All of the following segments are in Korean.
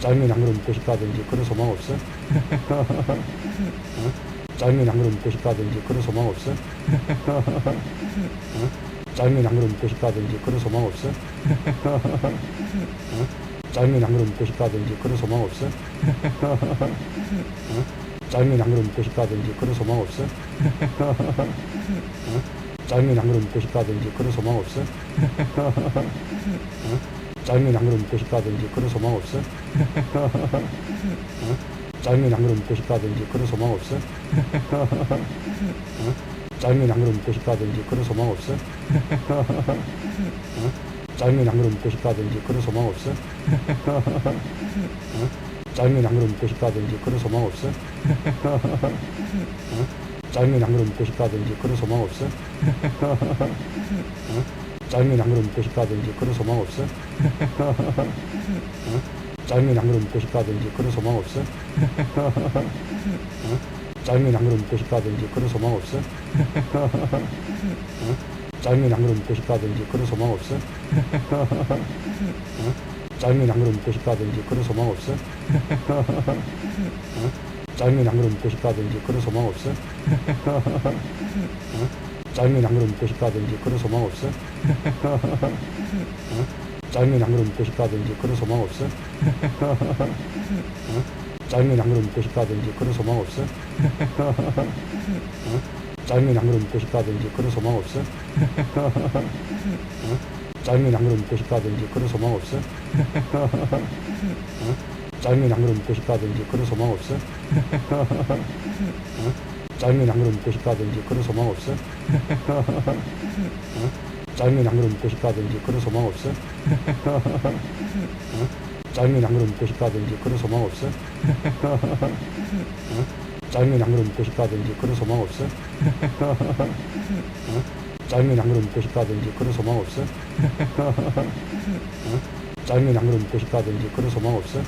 짜장면 한 그릇 먹고 싶다든지 그런 소망 없어? 어? 짜장면 한 그릇 먹고 싶다든지 그런 소망 없어? 어? 짜장면 한 그릇 먹고 싶다든지 그런 소망 없어? 어? 짜장면 한 그릇 먹고 싶다든지 그런 소망 없어? 어? 짜장면 한 그릇 먹고 싶다든지 그런 소망 없어? 어? 짜장면 한 그릇 먹고 싶다든지 그런 소망 없어? 어? 짜장면 한 그릇 먹고 싶다든지 그런 소망 없어? 어? 짜장면 한 그릇 먹고 싶다든지 그런 소망 없어? 어? 짜장면 한 그릇 먹고 싶다든지 그런 소망 없어? 어? 짜장면 한 그릇 먹고 싶다든지 그런 소망 없어? 어? 짜장면 한 그릇 먹고 싶다든지 그런 소망 없어? 어? 짜장면 한 그릇 먹고 싶다든지 그런 소망 없어? 어? 짜장면 한 그릇 먹고 싶다든지 그런 소망 없어? 어? 짜장면 한 그릇 먹고 싶다든지 그런 소망 없어? 어? 짜장면 한 그릇 먹고 싶다든지 그런 소망 없어? 어? 짜장면 한 그릇 먹고 싶다든지 그런 소망 없어? 어? 짜장면 한 그릇 먹고 싶다든지 그런 소망 없어? 어? 짜장면 한 그릇 먹고 싶다든지 그런 소망 없어? 어? 짜장면 한 그릇 먹고 싶다든지 그런 소망 없어? 어? 짜장면 한 그릇 먹고 싶다든지 그런 소망 없어? 어? 짜장면 한 그릇 먹고 싶다든지 그런 소망 없어? 어? 짜장면 한 그릇 먹고 싶다든지 그런 소망 없어? 어? 짜장면 한 그릇 먹고 싶다든지 그런 소망 없어? 어? 짜장면 한 그릇 먹고 싶다든지 그런 소망 없어? 어? 짜장면 한 그릇 먹고 싶다든지 그런 소망 없어? 어? 짜장면 한 그릇 먹고 싶다든지 그런 소망 없어? 어? 짜장면 한 그릇 먹고 싶다든지 그런 소망 없어? 어? 짜장면 한 그릇 먹고 싶다든지 그런 소망 없어? 어? 짜장면 한 그릇 먹고 싶다든지 그런 소망 없어? 어? 짜장면 한 그릇 먹고 싶다든지 그런 소망 없어? 어?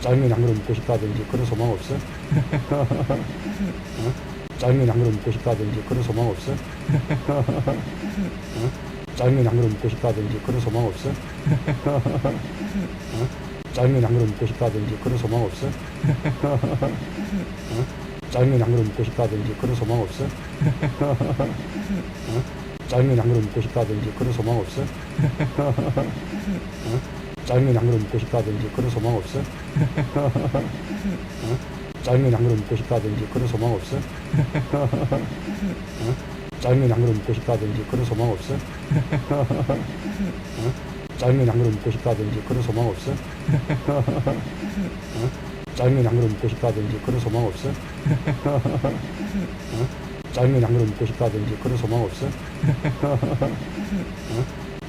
짜장면 한 그릇 먹고 싶다든지 그런 소망 없어? 어? 짜장면 한 그릇 먹고 싶다든지 그런 소망 없어? 어? 짜장면 한 그릇 먹고 싶다든지 그런 소망 없어? 어? 짜장면 한 그릇 먹고 싶다든지 그런 소망 없어? 어? 짜장면 한 그릇 먹고 싶다든지 그런 소망 없어? 어? 짜장면 한 그릇 먹고 싶다든지 그런 소망 없어? 어? 짜장면 한 그릇 먹고 싶다든지 그런 소망 없어? 어? 짜장면 한 그릇 먹고 싶다든지 그런 소망 없어? 어? 짜장면 한 그릇 먹고 싶다든지 그런 소망 없어? 어? 짜장면 한 그릇 먹고 싶다든지 그런 소망 없어? 어? 짜장면 한 그릇 먹고 싶다든지 그런 소망 없어? 어? 짜장면 한 그릇 먹고 싶다든지 그런 소망 없어? 어?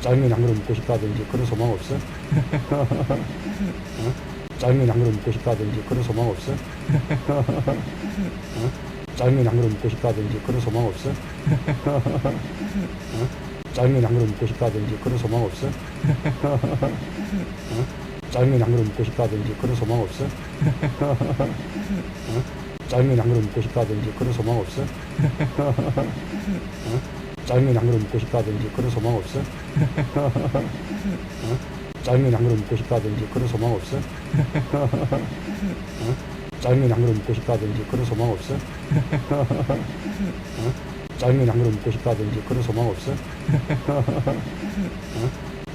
짜장면 한 그릇 먹고 싶다든지 그런 소망 없어? 어? 짜장면 한 그릇 먹고 싶다든지 그런 소망 없어? 어? 짜장면 한 그릇 먹고 싶다든지 그런 소망 없어? 어? 짜장면 한 그릇 먹고 싶다든지 그런 소망 없어? 어? 짜장면 한 그릇 먹고 싶다든지 그런 소망 없어? 어? 짜장면 한 그릇 먹고 싶다든지 그런 소망 없어? 어? 짜장면 한 그릇 먹고 싶다든지 그런 소망 없어? 어? 짜장면 한 그릇 먹고 싶다든지 그런 소망 없어? 어? 짜장면 한 그릇 먹고 싶다든지 그런 소망 없어? 어? 짜장면 한 그릇 먹고 싶다든지 그런 소망 없어? 어?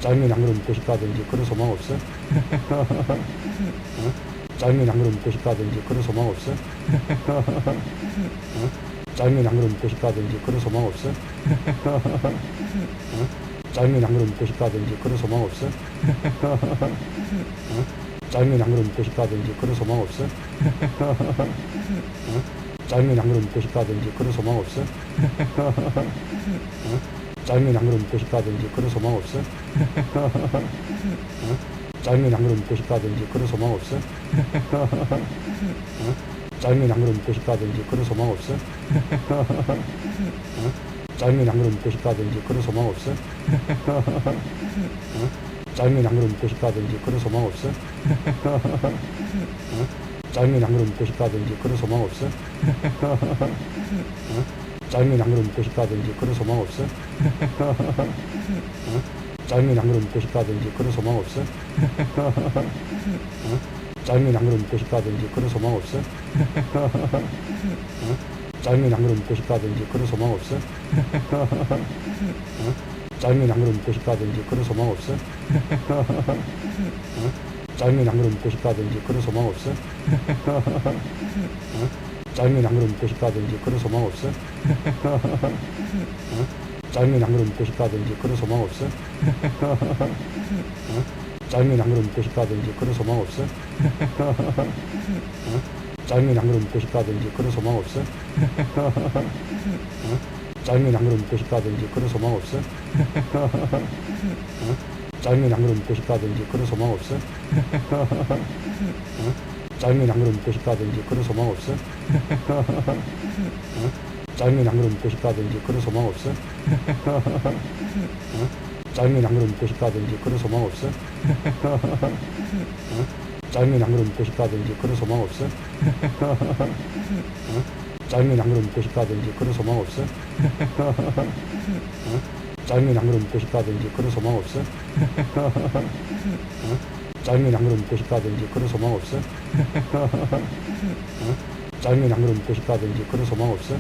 짜장면 한 그릇 먹고 싶다든지 그런 소망 없어? 어? 짜장면 한 그릇 먹고 싶다든지 그런 소망 없어? 어? 짜장면 한 그릇 먹고 싶다든지 그런 소망 없어? 어? 짜장면 한 그릇 먹고 싶다든지 그런 소망 없어? 어? 짜장면 한 그릇 먹고 싶다든지 그런 소망 없어? 어? 짜장면 한 그릇 먹고 싶다든지 그런 소망 없어? 어? 짜장면 한 그릇 먹고 싶다든지 그런 소망 없어? 어? 짜장면 한 그릇 먹고 싶다든지 그런 소망 없어? 어? 짜장면 한 그릇 먹고 싶다든지 그런 소망 없어? 어? 짜장면 한 그릇 먹고 싶다든지 그런 소망 없어? 어? 짜장면 한 그릇 먹고 싶다든지 그런 소망 없어? 어? 짜장면 한 그릇 먹고 싶다든지 그런 소망 없어? 어? 짜장면 한 그릇 먹고 싶다든지 그런 소망 없어? 어? 짜장면 한 그릇 먹고 싶다든지 그런 소망 없어? 어? 짜장면 한 그릇 먹고 싶다든지 그런 소망 없어? 어? 짜장면 한 그릇 먹고 싶다든지 그런 소망 없어? 어? 짜장면 한 그릇 먹고 싶다든지 그런 소망 없어? 어? 짜장면 한 그릇 먹고 싶다든지 그런 소망 없어? 어? 짜장면 한 그릇 먹고 싶다든지 그런 소망 없어? 어? 짜장면 한 그릇 먹고 싶다든지 그런 소망 없어? 어? 짜장면 한 그릇 먹고 싶다든지 그런 소망 없어? 어? 짜장면 한 그릇 먹고 싶다든지 그런 소망 없어? 어? 짜장면 한 그릇 먹고 싶다든지 그런 소망 없어? 어? 짜장면 한 그릇 먹고 싶다든지 그런 소망 없어? 어? 짜장면 한 그릇 먹고 싶다든지 그런 소망 없어? 어? 짜장면 한 그릇 먹고 싶다든지 그런 소망 없어? 어? 짜장면 한 그릇 먹고 싶다든지 그런 소망 없어? 어? 짜장면 한 그릇 먹고 싶다든지 그런 소망 없어? 어? 짜장면 한 그릇 먹고 싶다든지 그런 소망 없어? 어? 짜장면 한 그릇 먹고 싶다든지 그런 소망 없어? 어? 짜장면 한 그릇 먹고 싶다든지 그런 소망 없어? 어? 짜장면 한 그릇 먹고 싶다든지 그런 소망 없어? 어?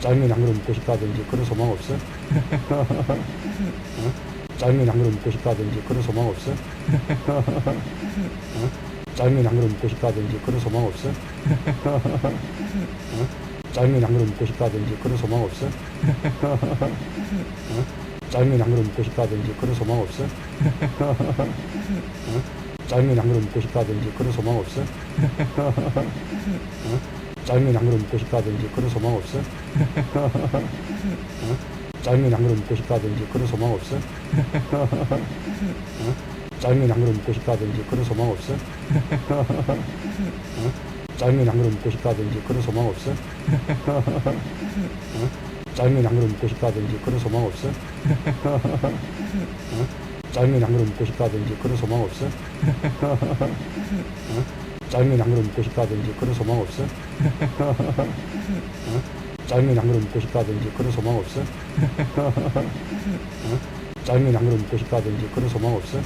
짜장면 한 그릇 먹고 싶다든지 그런 소망 없어? 어? 짜장면 한 그릇 먹고 싶다든지 그런 소망 없어? 어? 짜장면 한 그릇 먹고 싶다든지 그런 소망 없어? 어? 짜장면 한 그릇 먹고 싶다든지 그런 소망 없어? 어? 짜장면 한 그릇 먹고 싶다든지 그런 소망 없어? 어? 짜장면 한 그릇 먹고 싶다든지 그런 소망 없어? 어? 짜장면 한 그릇 먹고 싶다든지 그런 소망 없어? 어? 짜장면 한 그릇 먹고 싶다든지 그런 소망 없어? 어? 짜장면 한 그릇 먹고 싶다든지 그런 소망 없어? 어? 짜장면 한 그릇 먹고 싶다든지 그런 소망 없어? 어? 짜장면 한 그릇 먹고 싶다든지 그런 소망 없어? 어? 짜장면 한 그릇 먹고 싶다든지 그런 소망 없어? 어? 짜장면 한 그릇 먹고 싶다든지 그런 소망 없어? 어? 짜장면 한 그릇 먹고 싶다든지 그런 소망 없어? 어? 짜장면 한 그릇 먹고 싶다든지 그런 소망 없어? 어?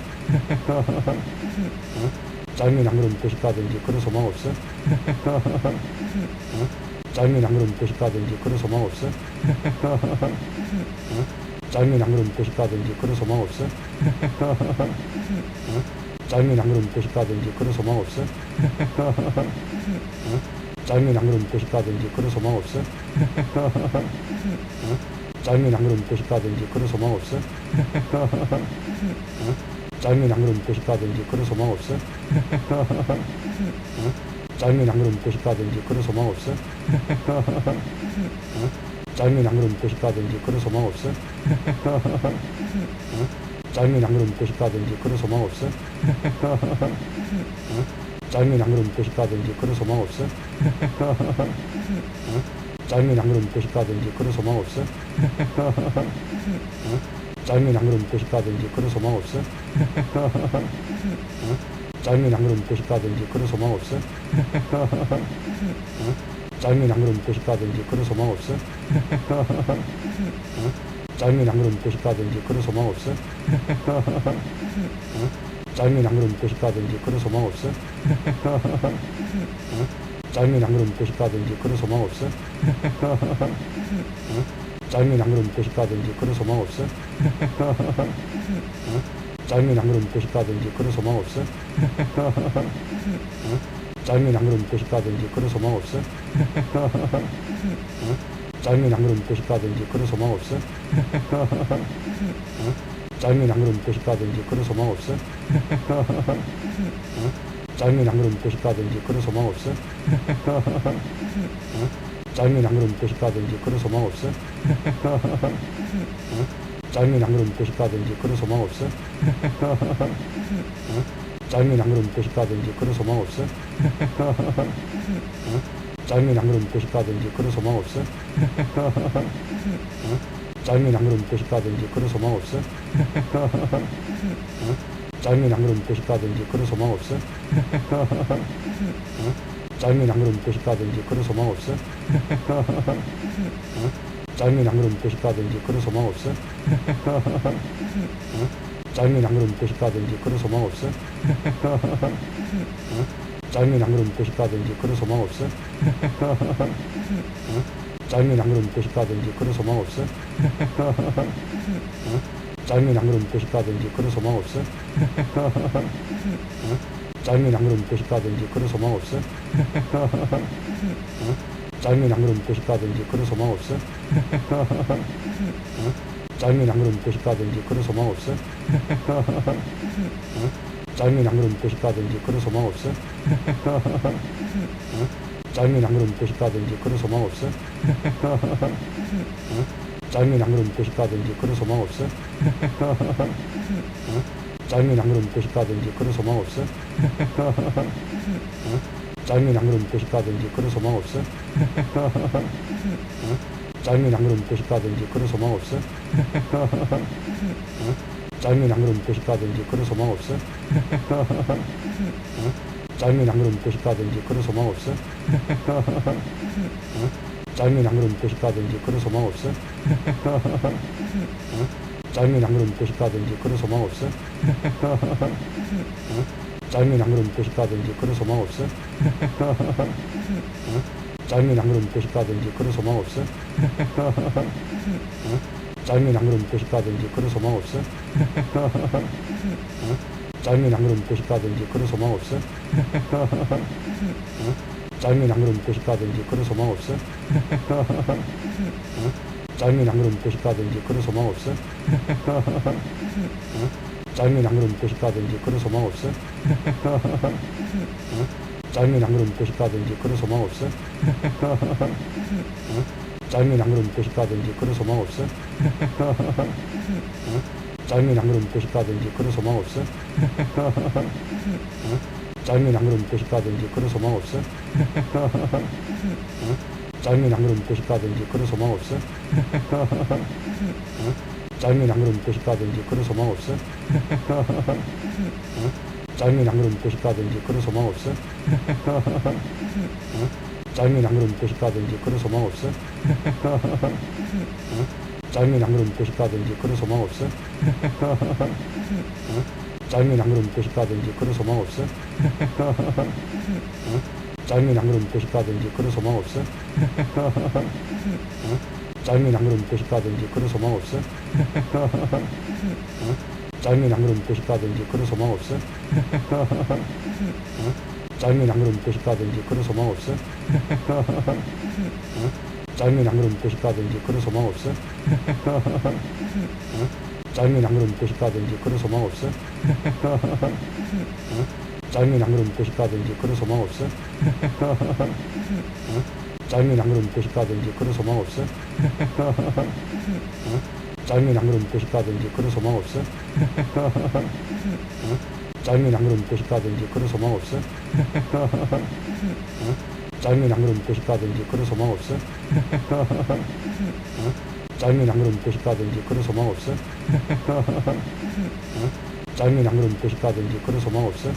짜장면 한 그릇 먹고 싶다든지 그런 소망 없어? 어? 짜장면 한 그릇 먹고 싶다든지 그런 소망 없어? 어? 짜장면 한 그릇 먹고 싶다든지 그런 소망 없어? 어? 짜장면 한 그릇 먹고 싶다든지 그런 소망 없어? 어? 짜장면 한 그릇 먹고 싶다든지 그런 소망 없어? 어? 짜장면 한 그릇 먹고 싶다든지 그런 소망 없어? 어? 짜장면 한 그릇 먹고 싶다든지 그런 소망 없어? 어? 짜장면 한 그릇 먹고 싶다든지 그런 소망 없어? 어? 짜장면 한 그릇 먹고 싶다든지 그런 소망 없어? 어? 짜장면 한 그릇 먹고 싶다든지 그런 소망 없어? 어? 짜장면 한 그릇 먹고 싶다든지 그런 소망 없어? 어? 짜장면 한 그릇 먹고 싶다든지 그런 소망 없어? 어? 짜장면 한 그릇 먹고 싶다든지 그런 소망 없어? 어? 짜장면 한 그릇 먹고 싶다든지 그런 소망 없어? 어? 짜장면 한 그릇 먹고 싶다든지 그런 소망 없어? 어? 짜장면 한 그릇 먹고 싶다든지 그런 소망 없어? 어? 짜장면 한 그릇 먹고 싶다든지 그런 소망 없어? 어? 짜장면 한 그릇 먹고 싶다든지 그런 소망 없어? 어? 짜장면 한 그릇 먹고 싶다든지 그런 소망 없어? 어? 짜장면 한 그릇 먹고 싶다든지 그런 소망 없어? 어? 짜장면 한 그릇 먹고 싶다든지 그런 소망 없어? 어? 짜장면 한 그릇 먹고 싶다든지 그런 소망 없어? 어? 짜장면 한 그릇 먹고 싶다든지 그런 소망 없어? 어? 짜장면 한 그릇 먹고 싶다든지 그런 소망 없어? 어? 짜장면 한 그릇 먹고 싶다든지 그런 소망 없어? 어? 짜장면 한 그릇 먹고 싶다든지 그런 소망 없어? 어? 짜장면 한 그릇 먹고 싶다든지 그런 소망 없어? 어? 짜장면 한 그릇 먹고 싶다든지 그런 소망 없어? 어? 짜장면 한 그릇 먹고 싶다든지 그런 소망 없어? 어? 짜장면 한 그릇 먹고 싶다든지 그런 소망 없어? 어? 짜장면 한 그릇 먹고 싶다든지 그런 소망 없어? 어? 짜장면 한 그릇 먹고 싶다든지 그런 소망 없어? 어? 짜장면 한 그릇 먹고 싶다든지 그런 소망 없어? 어? 짜장면 한 그릇 먹고 싶다든지 그런 소망 없어? 어? 짜장면 한 그릇 먹고 싶다든지 그런 소망 없어? 어? 짜장면 한 그릇 먹고 싶다든지 그런 소망 없어? 어? 짜장면 한 그릇 먹고 싶다든지 그런 소망 없어? 어? 짜장면 한 그릇 먹고 싶다든지 그런 소망 없어? 어? 짜장면 한 그릇 먹고 싶다든지 그런 소망 없어? 어? 짜장면 한 그릇 먹고 싶다든지 그런 소망 없어? 어? 짜장면 한 그릇 먹고 싶다든지 그런 소망 없어? 어? 짜장면 한 그릇 먹고 싶다든지 그런 소망 없어? 어? 짜장면 한 그릇 먹고 싶다든지 그런 소망 없어? 어? 짜장면 한 그릇 먹고 싶다든지 그런 소망 없어? 어? 짜장면 한 그릇 먹고 싶다든지 그런 소망 없어? 어? 짜장면 한 그릇 먹고 싶다든지 그런 소망 없어? 어? 짜장면 한 그릇 먹고 싶다든지 그런 소망 없어? 어? 짜장면 한 그릇 먹고 싶다든지 그런 소망 없어? 어? 짜장면 한 그릇 먹고 싶다든지 그런 소망 없어? 어? 짜장면 한 그릇 먹고 싶다든지 그런 소망 없어? 어? 짜장면 한 그릇 먹고 싶다든지 그런 소망 없어? 어? 짜장면 한 그릇 먹고 싶다든지 그런 소망 없어? 어? 짜장면 한 그릇 먹고 싶다든지 그런 소망 없어? 어? 짜장면 한 그릇 먹고 싶다든지 그런 소망 없어? 어? 짜장면 한 그릇 먹고 싶다든지 그런 소망 없어? 어? 짜장면 한 그릇 먹고 싶다든지 그런 소망 없어? 어? 짜장면 한 그릇 먹고 싶다든지 그런 소망 없어? 어? 짜장면 한 그릇 먹고 싶다든지 그런 소망 없어? 어? 짧면 양으로 먹고 싶다든지 그런 소망 없어? 어? 짧은 양으로 먹고 싶다든지 그런 소망 없어? 어? 짧은 양으로 먹고 싶다든지 그런 소망 없어? 어? 짧은 양으로 먹고 싶다든지 그런 소망 없어? 어? 짧은 양으로 먹고 싶다든지 그런 소망 없어? 어? 짧은 양으로 먹고 싶다든지 그런 소망 없어? 어? 짜장면 한 그릇 먹고 싶다든지 그런 소망 없어? 어? 짜장면 한 그릇 먹고 싶다든지 그런 소망 없어? 어? 짜장면 한 그릇 먹고 싶다든지 그런 소망 없어? 어? 짜장면 한 그릇 먹고 싶다든지 그런 소망 없어? 어? 짜장면 한 그릇 먹고 싶다든지 그런 소망 없어? 어? 짜장면 한 그릇 먹고 싶다든지 그런 소망 없어? 어? 짜장면 한 그릇 먹고 싶다든지 그런 소망 없어? 어? 짜장면 한 그릇 먹고 싶다든지 그런 소망 없어? 어? 짜장면 한 그릇 먹고 싶다든지 그런 소망 없어? 어? 짜장면 한 그릇 먹고 싶다든지 그런 소망 없어? 어? 짜장면 한 그릇 먹고 싶다든지 그런 소망 없어? 어? 짜장면 한 그릇 먹고 싶다든지 그런 소망 없어? 어? 짜장면 한 그릇 먹고 싶다든지 그런 소망 없어? 어? 짜장면 한 그릇 먹고 싶다든지 그런 소망 없어? 어? 짜장면 한 그릇 먹고 싶다든지 그런 소망 없어? 어?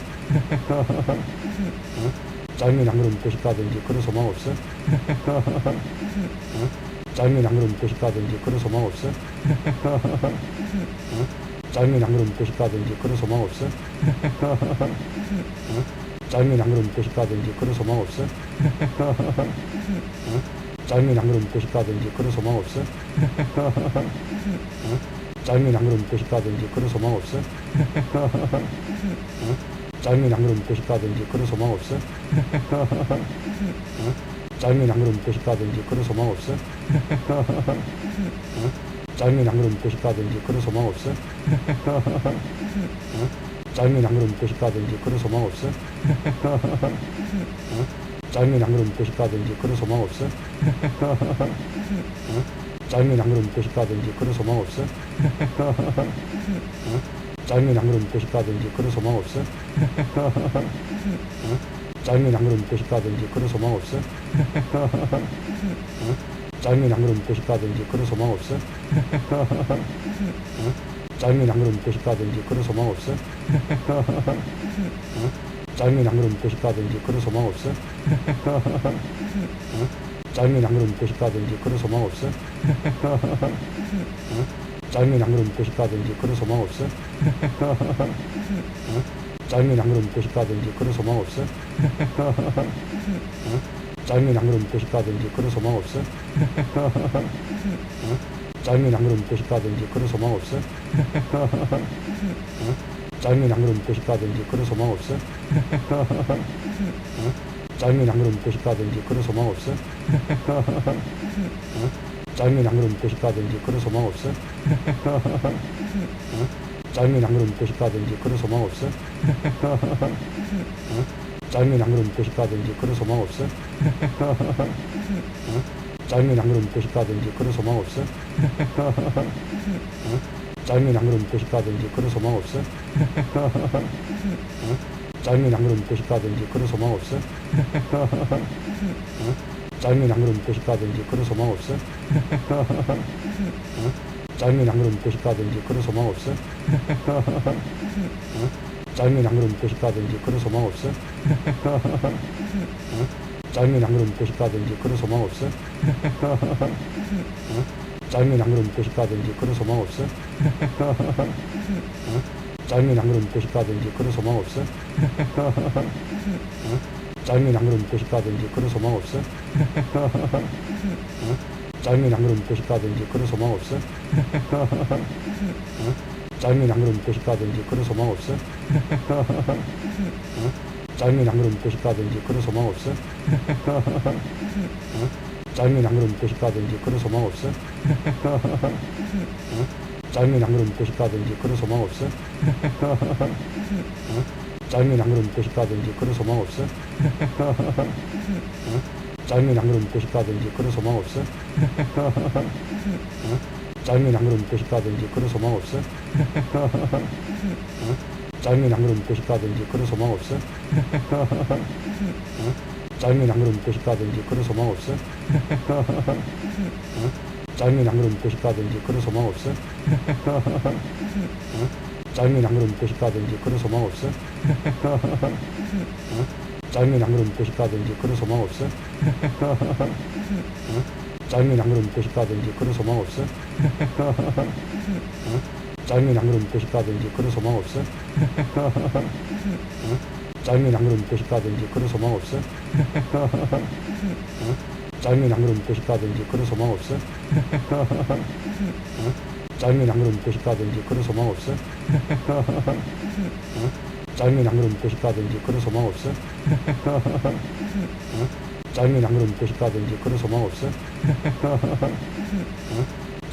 짜장면 한 그릇 먹고 싶다든지 그런 소망 없어? 어? 짜장면 한 그릇 먹고 싶다든지 그런 소망 없어? 어? 짜장면 한 그릇 먹고 싶다든지 그런 소망 없어? 어? 짜장면 한 그릇 먹고 싶다든지 그런 소망 없어? 어? 짜장면 한 그릇 먹고 싶다든지 그런 소망 없어? 어? 짜장면 한 그릇 먹고 싶다든지 그런 소망 없어? 어? 짜장면 한 그릇 먹고 싶다든지 그런 소망 없어? 어? 짜장면 한 그릇 먹고 싶다든지 그런 소망 없어? 어? 짜장면 한 그릇 먹고 싶다든지 그런 소망 없어? 어? 짜장면 한 그릇 먹고 싶다든지 그런 소망 없어? 어? 짜장면 한 그릇 먹고 싶다든지 그런 소망 없어? 어? 짜장면 한 그릇 먹고 싶다든지 그런 소망 없어? 어? 짜장면 한 그릇 먹고 싶다든지 그런 소망 없어? 어? 짜장면 한 그릇 먹고 싶다든지 그런 소망 없어? 어? 짜장면 한 그릇 먹고 싶다든지 그런 소망 없어? 어? 짜장면 한 그릇 먹고 싶다든지 그런 소망 없어? 어? 짜장면 한 그릇 먹고 싶다든지 그런 소망 없어? 어? 짜장면 한 그릇 먹고 싶다든지 그런 소망 없어? 어? 짜장면 한 그릇 먹고 싶다든지 그런 소망 없어? 어? 짜장면 한 그릇 먹고 싶다든지 그런 소망 없어? 어? 짜장면 한 그릇 먹고 싶다든지 그런 소망 없어? 어? 짜장면 한 그릇 먹고 싶다든지 그런 소망 없어? 어? 짜장면 한 그릇 먹고 싶다든지 그런 소망 없어? 어? 짜장면 한 그릇 먹고 싶다든지 그런 소망 없어? 어? 짜장면 한 그릇 먹고 싶다든지 그런 소망 없어? 어? 짜장면 한 그릇 먹고 싶다든지 그런 소망 없어? 어? 짜장면 한 그릇 먹고 싶다든지 그런 소망 없어? 어? 짜장면 한 그릇 먹고 싶다든지 그런 소망 없어? 어? 짜장면 한 그릇 먹고 싶다든지 그런 소망 없어? 어? 짜장면 한 그릇 먹고 싶다든지 그런 소망 없어? 어? 짜장면 한 그릇 먹고 싶다든지 그런 소망 없어? 어? 짜장면 한 그릇 먹고 싶다든지 그런 소망 없어? 어? 짜장면 한 그릇 먹고 싶다든지 그런 소망 없어? 어? 짜장면 한 그릇 먹고 싶다든지 그런 소망 없어? 어? 짜장면 한 그릇 먹고 싶다든지 그런 소망 없어? 어? 짜장면 한 그릇 먹고 싶다든지 그런 소망 없어? 어? 짜장면 한 그릇 먹고 싶다든지 그런 소망 없어? 어? 짜장면 한 그릇 먹고 싶다든지 그런 소망 없어? 어? 짜장면 한 그릇 먹고 싶다든지 그런 소망 없어? 어? 짜장면 한 그릇 먹고 싶다든지 그런 소망 없어? 어? 짜장면 한 그릇 먹고 싶다든지 그런 소망 없어? 어? 짜장면 한 그릇 먹고 싶다든지 그런 소망 없어? 어? 짜장면 한 그릇 먹고 싶다든지 그런 소망 없어? 어? 짜장면 한 그릇 먹고 싶다든지 그런 소망 없어? 어? 짜장면 한 그릇 먹고 싶다든지 그런 소망 없어? 어? 짜장면 한 그릇 먹고 싶다든지 그런 소망 없어? 어? 짜장면 한 그릇 먹고 싶다든지 그런 소망 없어? 어? 짜장면 한 그릇 먹고 싶다든지 그런 소망 없어? 어? 짜장면 한 그릇 먹고 싶다든지 그런 소망 없어? 어? 짜장면 한 그릇 먹고 싶다든지 그런 소망 없어? 어? 짜장면 한 그릇 먹고 싶다든지 그런 소망 없어? 어? 짜장면 한 그릇 먹고 싶다든지 그런 소망 없어? 어? 짜장면 한 그릇 먹고 싶다든지 그런 소망 없어? 어? 짜장면 한 그릇 먹고 싶다든지 그런 소망 없어? 어? 짜장면 한 그릇 먹고 싶다든지 그런 소망 없어? 어? 짜장면 한 그릇 먹고 싶다든지 그런 소망 없어? 어? 짜장면 한 그릇 먹고 싶다든지 그런 소망 없어? 어?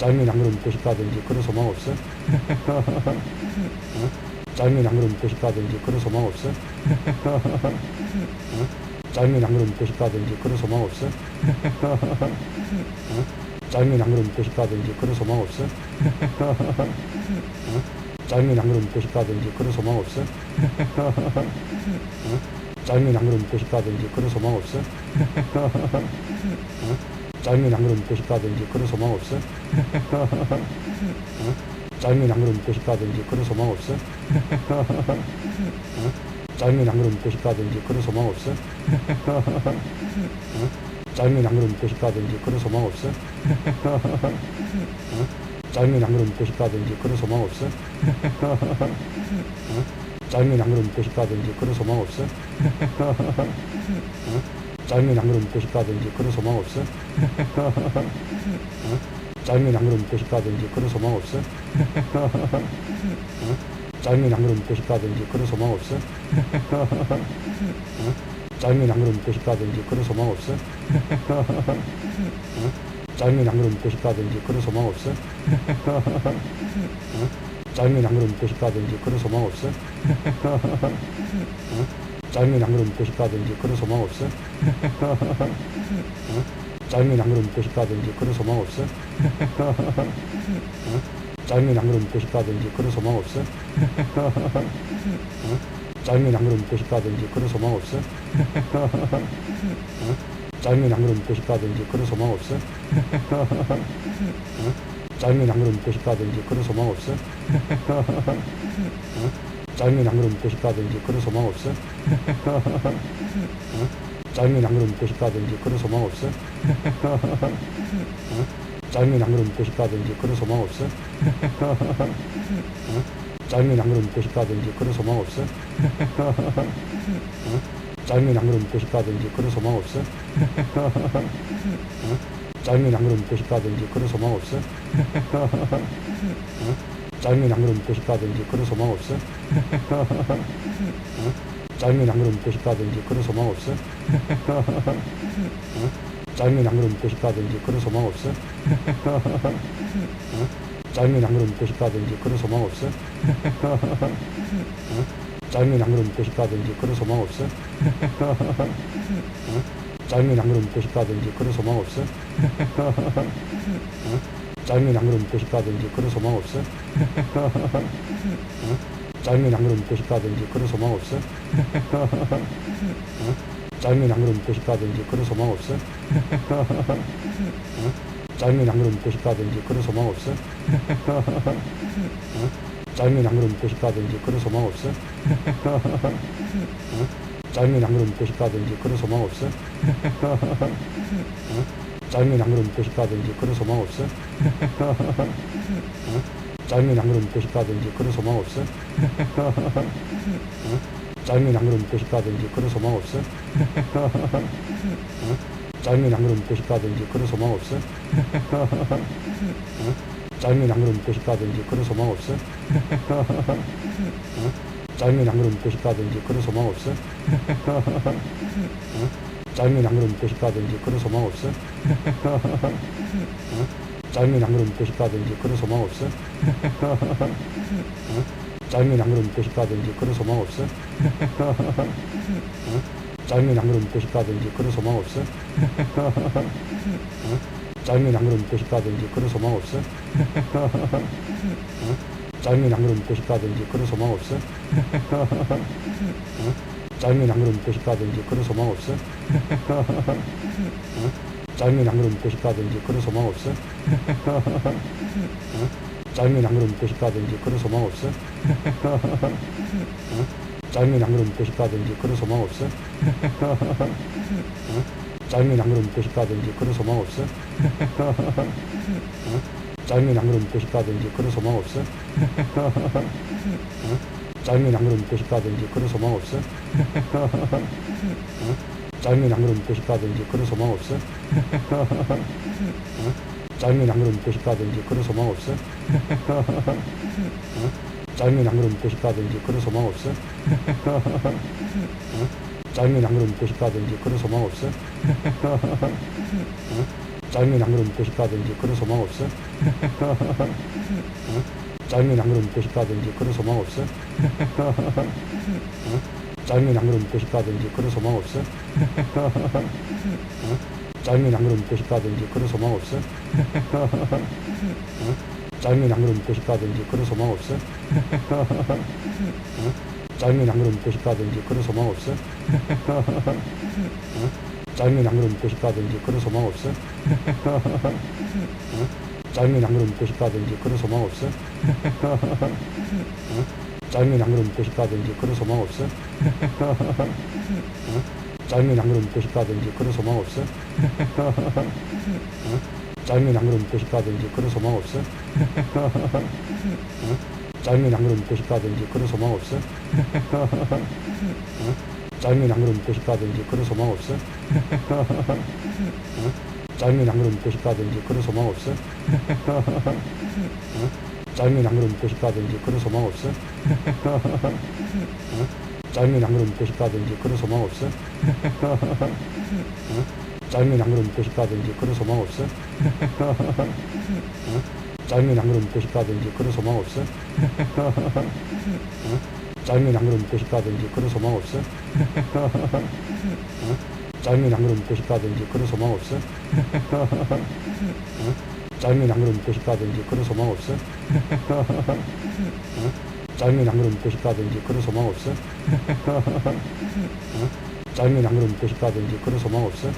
한 그릇 먹고 싶다든지 그런 소망 없어? 어? 한 그릇 먹고 싶다든지 그런 소망 없어? 어? 한 그릇 먹고 싶다든지 그런 소망 없어? 어? 한 그릇 먹고 싶다든지 그런 소망 없어? 어? 한 그릇 먹고 싶다든지 그런 소망 없어? 어? 한 그릇 먹고 싶다든지 그런 소망 없어? 어? 짜장면 한 그릇 먹고 싶다든지 그런 소망 없어? 어? 짜장면 한 그릇 먹고 싶다든지 그런 소망 없어? 어? 짜장면 한 그릇 먹고 싶다든지 그런 소망 없어? 어? 짜장면 한 그릇 먹고 싶다든지 그런 소망 없어? 어? 짜장면 한 그릇 먹고 싶다든지 그런 소망 없어? 어? 짜장면 한 그릇 먹고 싶다든지 그런 소망 없어? 어? 한 그릇 먹고 싶다든지 그런 소망 없어? 어? 한 그릇 먹고 싶다든지 그런 소망 없어? 어? 한 그릇 먹고 싶다든지 그런 소망 없어? 어? 한 그릇 먹고 싶다든지 그런 소망 없어? 어? 한 그릇 먹고 싶다든지 그런 소망 없어? 어? 한 그릇 먹고 싶다든지 그런 소망 없어? 어? 짜장면 한 그릇 먹고 싶다든지 그런 소망 없어? 어? 짜장면 한 그릇 먹고 싶다든지 그런 소망 없어? 어? 짜장면 한 그릇 먹고 싶다든지 그런 소망 없어? 어? 짜장면 한 그릇 먹고 싶다든지 그런 소망 없어? 어? 짜장면 한 그릇 먹고 싶다든지 그런 소망 없어? 어? 짜장면 한 그릇 먹고 싶다든지 그런 소망 없어? 어? 짜장면 한 그릇 먹고 싶다든지 그런 소망 없어? 어? 짜장면 한 그릇 먹고 싶다든지 그런 소망 없어? 어? 짜장면 한 그릇 먹고 싶다든지 그런 소망 없어? 어? 짜장면 한 그릇 먹고 싶다든지 그런 소망 없어? 어? 짜장면 한 그릇 먹고 싶다든지 그런 소망 없어? 어? 짜장면 한 그릇 먹고 싶다든지 그런 소망 없어? 어? 짜장면 한 그릇 먹고 싶다든지 그런 소망 없어? 어? 짜장면 한 그릇 먹고 싶다든지 그런 소망 없어? 어? 짜장면 한 그릇 먹고 싶다든지 그런 소망 없어? 어? 짜장면 한 그릇 먹고 싶다든지 그런 소망 없어? 어? 짜장면 한 그릇 먹고 싶다든지 그런 소망 없어? 어? 짜장면 한 그릇 먹고 싶다든지 그런 소망 없어? 어? 짜장면 한 그릇 먹고 싶다든지 그런 소망 없어? 어? 짜장면 한 그릇 먹고 싶다든지 그런 소망 없어? 어? 짜장면 한 그릇 먹고 싶다든지 그런 소망 없어? 어? 짜장면 한 그릇 먹고 싶다든지 그런 소망 없어? 어? 짜장면 한 그릇 먹고 싶다든지 그런 소망 없어? 어? 짜장면 한 그릇 먹고 싶다든지 그런 소망 없어? 어? 짜장면 한 그릇 먹고 싶다든지 그런 소망 없어? 어? 짜장면 한 그릇 먹고 싶다든지 그런 소망 없어? 어? 짜장면 한 그릇 먹고 싶다든지 그런 소망 없어? 어? 짜장면 한 그릇 먹고 싶다든지 그런 소망 없어? 어? 짜장면 한 그릇 먹고 싶다든지 그런 소망 없어? 어? 짜장면 한 그릇 먹고 싶다든지 그런 소망 없어? 어? 짜장면 한 그릇 먹고 싶다든지 그런 소망 없어? 어? 짜장면 한 그릇 먹고 싶다든지 그런 소망 없어? 어? 짜장면 한 그릇 먹고 싶다든지 그런 소망 없어? 어? 짜장면 한 그릇 먹고 싶다든지 그런 소망 없어? 어? 짜장면 한 그릇 먹고 싶다든지 그런 소망 없어? 어? 짜장면 한 그릇 먹고 싶다든지 그런 소망 없어? 어? 짜장면 한 그릇 먹고 싶다든지 그런 소망 없어? 어? 짜장면 한 그릇 먹고 싶다든지 그런 소망 없어? 어? 짜장면 한 그릇 먹고 싶다든지 그런 소망 없어? 어? 짜장면 한 그릇 먹고 싶다든지 그런 소망 없어? 어? 짜장면 한 그릇 먹고 싶다든지 그런 소망 없어? 어? 짜장면 한 그릇 먹고 싶다든지 그런 소망 없어? 어? 짜장면 한 그릇 먹고 싶다든지 그런 소망 없어? 어? 짜장면 한 그릇 먹고 싶다든지 그런 소망 없어? 어? 짜장면 한 그릇 먹고 싶다든지 그런 소망 없어? 어? 짜장면 한 그릇 먹고 싶다든지 그런 소망 없어? 어? 짜장면 한 그릇 먹고 싶다든지 그런 소망 없어? 어? 짜장면 한 그릇 먹고 싶다든지 그런 소망 없어? 어? 짜장면 한 그릇 먹고 싶다든지 그런 소망 없어? 어? 짜장면 한 그릇 먹고 싶다든지 그런 소망 없어? 어? 짜장면 한 그릇 먹고 싶다든지 그런 소망 없어? 어? 짜장면 한 그릇 먹고 싶다든지 그런 소망 없어? 어? 짜장면 한 그릇 먹고 싶다든지 그런 소망 없어? 어? 짜장면 한 그릇 먹고 싶다든지 그런 소망 없어? 어? 짜장면 한 그릇 먹고 싶다든지 그런 소망 없어? 어? 짜장면 한 그릇 먹고 싶다든지 그런 소망 없어? 어? 짜장면 한 그릇 먹고 싶다든지 그런 소망 없어? 어? 짜장면 한 그릇 먹고 싶다든지 그런 소망 없어? 어? 짜장면 한 그릇 먹고 싶다든지 그런 소망 없어? 어? 짜장면 한 그릇 먹고 싶다든지 그런 소망 없어? 어? 짜장면 한 그릇 먹고 싶다든지 그런 소망 없어? 어? 짜장면 한 그릇 먹고 싶다든지 그런 소망 없어? 어? 짜장면 한 그릇 먹고 싶다든지 그런 소망 없어? 어? 짜장면 한 그릇 먹고 싶다든지 그런 소망 없어? 어? 짜장면 한 그릇 먹고 싶다든지 그런 소망 없어? 어? 짜장면 한 그릇 먹고 싶다든지 그런 소망 없어? 어? 짜장면 한 그릇 먹고 싶다든지 그런 소망 없어? 어? 짜장면 한 그릇 먹고 싶다든지 그런 소망 없어? 어? 짜장면 한 그릇 먹고 싶다든지 그런 소망 없어? 어? 짜장면 한 그릇 먹고 싶다든지 그런 소망 없어? 어?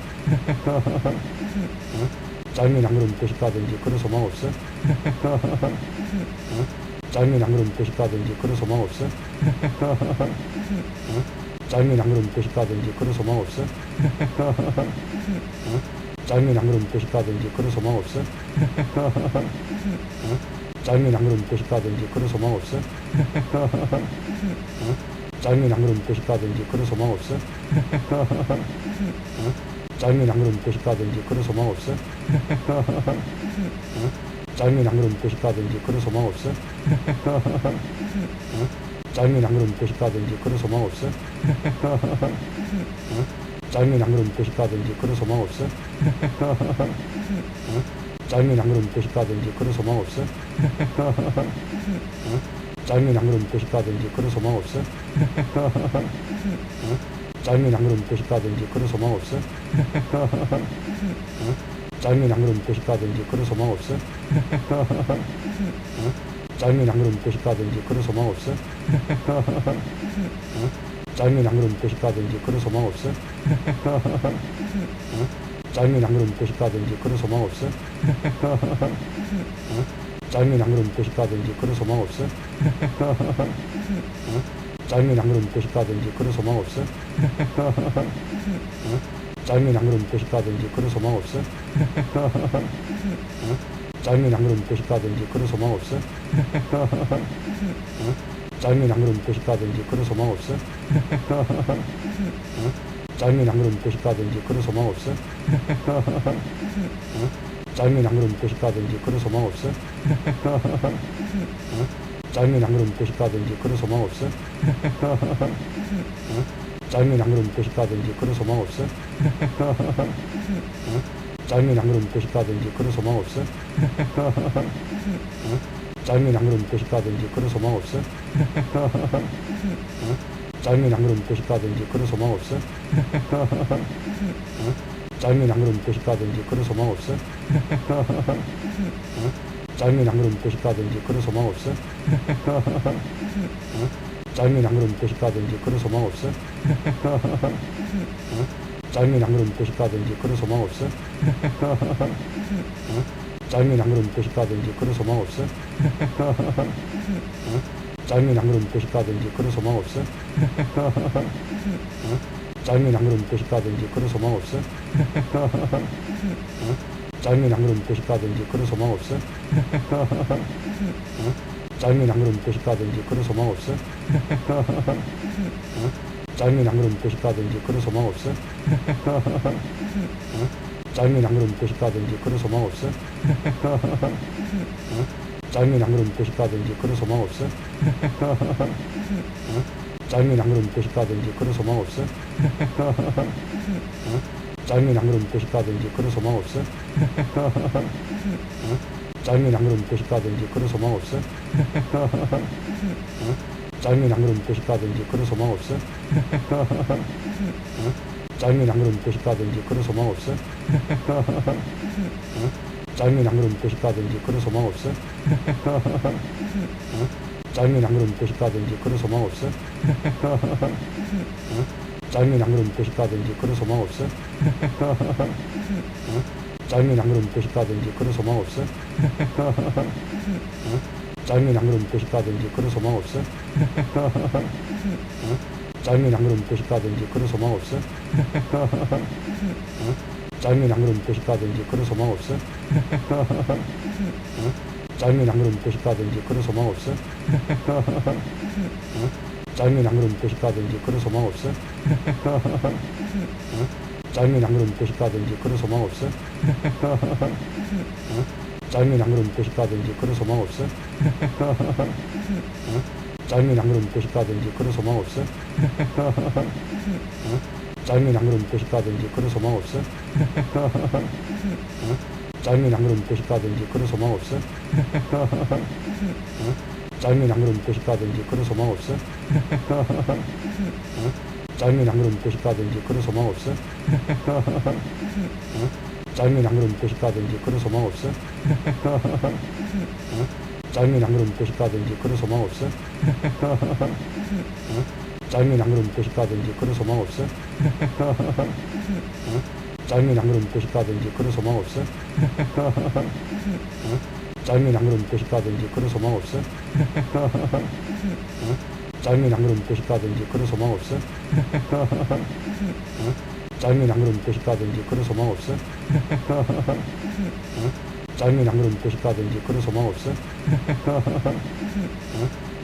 짜장면 한 그릇 먹고 싶다든지 그런 소망 없어? 어? 짜장면 한 그릇 먹고 싶다든지 그런 소망 없어? 어? 짜장면 한 그릇 먹고 싶다든지 그런 소망 없어? 어? 짜장면 한 그릇 먹고 싶다든지 그런 소망 없어? 어? 짜장면 한 그릇 먹고 싶다든지 그런 소망 없어? 어? 짜장면 한 그릇 먹고 싶다든지 그런 소망 없어? 어? 짜장면 한 그릇 먹고 싶다든지 그런 소망 없어? 어? 짜장면 한 그릇 먹고 싶다든지 그런 소망 없어? 어? 짜장면 한 그릇 먹고 싶다든지 그런 소망 없어? 어? 짜장면 한 그릇 먹고 싶다든지 그런 소망 없어? 어? 짜장면 한 그릇 먹고 싶다든지 그런 소망 없어? 어? 짜장면 한 그릇 먹고 싶다든지 그런 소망 없어? 어? 짜장면 한 그릇 먹고 싶다든지 그런 소망 없어? 어? 짜장면 한 그릇 먹고 싶다든지 그런 소망 없어? 어? 짜장면 한 그릇 먹고 싶다든지 그런 소망 없어? 어? 짜장면 한 그릇 먹고 싶다든지 그런 소망 없어? 어? 짜장면 한 그릇 먹고 싶다든지 그런 소망 없어? 어? 짜장면 한 그릇 먹고 싶다든지 그런 소망 없어? 어? 짜장면 한 그릇 먹고 싶다든지 그런 소망 없어? 어? 짜장면 한 그릇 먹고 싶다든지 그런 소망 없어? 어? 짜장면 한 그릇 먹고 싶다든지 그런 소망 없어? 어? 짜장면 한 그릇 먹고 싶다든지 그런 소망 없어? 어? 짜장면 한 그릇 먹고 싶다든지 그런 소망 없어? 어? 짜장면 한 그릇 먹고 싶다든지 그런 소망 없어? 어? 짜장면 한 그릇 먹고 싶다든지 그런 소망 없어? 어? 짜장면 한 그릇 먹고 싶다든지 그런 소망 없어? 어? 짜장면 한 그릇 먹고 싶다든지 그런 소망 없어? 어? 짜장면 한 그릇 먹고 싶다든지 그런 소망 없어? 어? 짜장면 한 그릇 먹고 싶다든지 그런 소망 없어? 어? 짜장면 한 그릇 먹고 싶다든지 그런 소망 없어? 어? 짜장면 한 그릇 먹고 싶다든지 그런 소망 없어? 어? 짜장면 한 그릇 먹고 싶다든지 그런 소망 없어? 어? 짜장면 한 그릇 먹고 싶다든지 그런 소망 없어? 어? 짜장면 한 그릇 먹고 싶다든지 그런 소망 없어? 어? 짜장면 한 그릇 먹고 싶다든지 그런 소망 없어? 어? 짜장면 한 그릇 먹고 싶다든지 그런 소망 없어? 어? 짜장면 한 그릇 먹고 싶다든지 그런 소망 없어? 어? 짜장면 한 그릇 먹고 싶다든지 그런 소망 없어? 어? 짜장면 한 그릇 먹고 싶다든지 그런 소망 없어? 어? 짜장면 한 그릇 먹고 싶다든지 그런 소망 없어? 어? 짜장면 한 그릇 먹고 싶다든지 그런 소망 없어? 어? 짜장면 한 그릇 먹고 싶다든지 그런 소망 없어? 어? 짜장면 한 그릇 먹고 싶다든지 그런 소망 없어? 어? 짜장면 한 그릇 먹고 싶다든지 그런 소망 없어? 어? 짜장면 한 그릇 먹고 싶다든지 그런 소망 없어? 어? 짜장면 한 그릇 먹고 싶다든지 그런 소망 없어? 어? 짜장면 한 그릇 먹고 싶다든지 그런 소망 없어? 어? 짜장면 한 그릇 먹고 싶다든지 그런 소망 없어? 어? 짜장면 한 그릇 먹고 싶다든지 그런 소망 없어? 어? 짜장면 한 그릇 먹고 싶다든지 그런 소망 없어? 어? 짜장면 한 그릇 먹고 싶다든지 그런 소망 없어? 어? 짜장면 한 그릇 먹고 싶다든지 그런 소망 없어? 어? 짜장면 한 그릇 먹고 싶다든지 그런 소망 없어? 어? 짜장면 한 그릇 먹고 싶다든지 그런 소망 없어? 어? 짜장면 한 그릇 먹고 싶다든지 그런 소망 없어? 어? 짜장면 한 그릇 먹고 싶다든지 그런 소망 없어? 어? 짜장면 한 그릇 먹고 싶다든지 그런 소망 없어? 어? 짜장면 한 그릇 먹고 싶다든지 그런 소망 없어? 어? 짜장면 한 그릇 먹고 싶다든지 그런 소망 없어? 어? 짜장면 한 그릇 먹고 싶다든지 그런 소망 없어? 어? 짜장면 한 그릇 먹고 싶다든지 그런 소망 없어? 어? 짜장면 한 그릇 먹고 싶다든지 그런 소망 없어? 어? 짜장면 한 그릇 먹고 싶다든지 그런 소망 없어? 어? 짜장면 양념 먹고 싶다든지 그런 소망 없어? 어? 짜장면 양념 먹고 싶다든지 그런 소망 없어? 어? 짜장면 양념 먹고 싶다든지 그런 소망 없어? 어? 짜장면 양념 먹고 싶다든지 그런 소망 없어? 어? 짜장면 양념 먹고 싶다든지 그런 소망 없어? 어? 짜장면 양념 먹고 싶다든지 그런 소망 없어? 어? 짧은 양으로 먹고 싶다든지 그런 소망 없어? 어?